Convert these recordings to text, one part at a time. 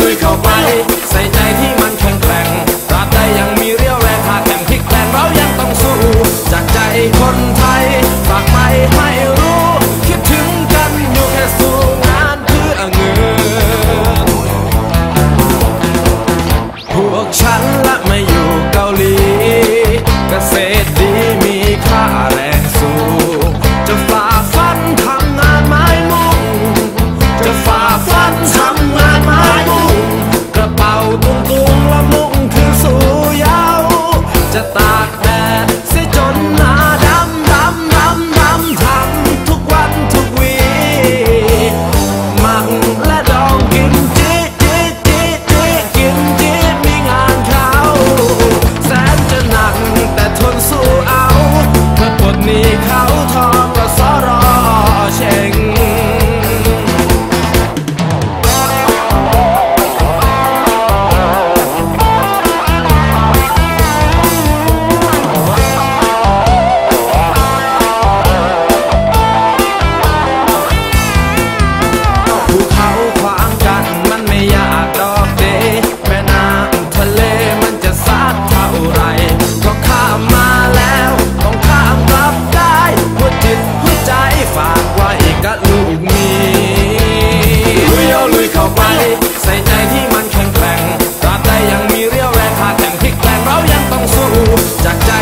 ลุยเข้าไป ใส่ใจที่มันแข็งแกร่งตราบใดยังมีเรี่ยวแรงขาดแข่งพลิกแพลงเรายังต้องสู้ จากใจคนไทยฝากไปให้รู้ คิดถึงกันอยู่แค่สู้งานเพื่อเงินพวกฉันละไม่ c'est ton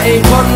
ain't one